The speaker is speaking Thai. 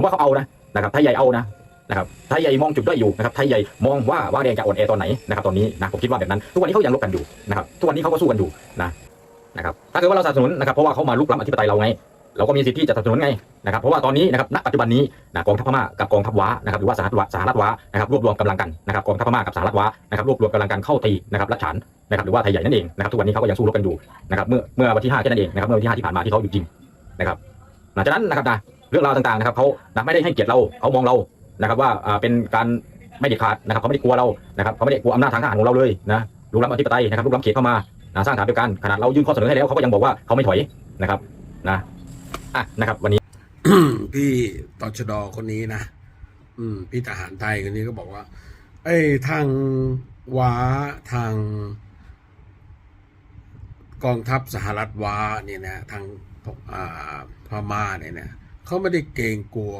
ผมว่าเขาเอานะนะครับไทยใหญ่เอานะนะครับไทยใหญ่มองจุดด้อยอยู่นะครับไทยใหญ่มองว่าว่าแดงจะอ่อนแอตอนไหนนะครับตอนนี้นะผมคิดว่าแบบนั้น ทุกวันนี้เขายังลบกันอยู่นะครับทุกวันนี้เขาก็สู้กันอยู่นะนะครับถ้าเกิดว่าเราสนับสนุนนะครับเพราะว่าเขามาลุกล้ำอธิปไตยเราไงเราก็มีสิทธิ์ที่จะสนับสนุนไงนะครับเพราะว่าตอนนี้นะครับณปัจจุบันนี้นะกองทัพพม่ากับกองทัพว้านะครับหรือว่าสหรัฐวะสหรัฐว้านะครับรวบรวมกำลังกันนะครับกองทัพพม่ากับสหรัฐว้านะครับรวบรวมกำลังกันเข้าตีนะครับรัชฉานนะครับหรือว่าไทยใหญ่นั่นเองนะครับทุกวันนี้เขาก็ยังสู้รบกันอยู่นะครับเมื่อเมื่อวันที่5แค่นั้นเองนะครับเมื่อวันที่5ที่ผ่านมาที่เขาหยุดยิงนะครับหลังจากนั้นนะครับนะ เรื่องราวต่างๆนะครับเขานะไม่ได้ให้เกียรติเราเขามองเรานะครับว่าอ่าเป็นการไม่เด็ดขาดนะครับเขาไม่ได้กลัวเรานะครับเขาไม่ได้กลัวอำนาจทางทหารของเราเลยนะลุกล้ำอธิปไตยนะครับลุกล้ำเขตเข้ามานะสร้างฐานเดียวกันขนาดเรายื่นข้อเสนอให้แล้วเขาก็ยังบอกว่าเขาไม่ถอยนะครับนะอะนะครับ วันนี้พี่ตชดคนนี้นะอืมพี่ทหารไทยคนนี้ก็บอกว่าเอ้ทางว้าทาง กองทัพสหรัฐว้าเนี่ยนะทางพม่าเนี่ยนะ เขาไม่ได้เกรงกลัว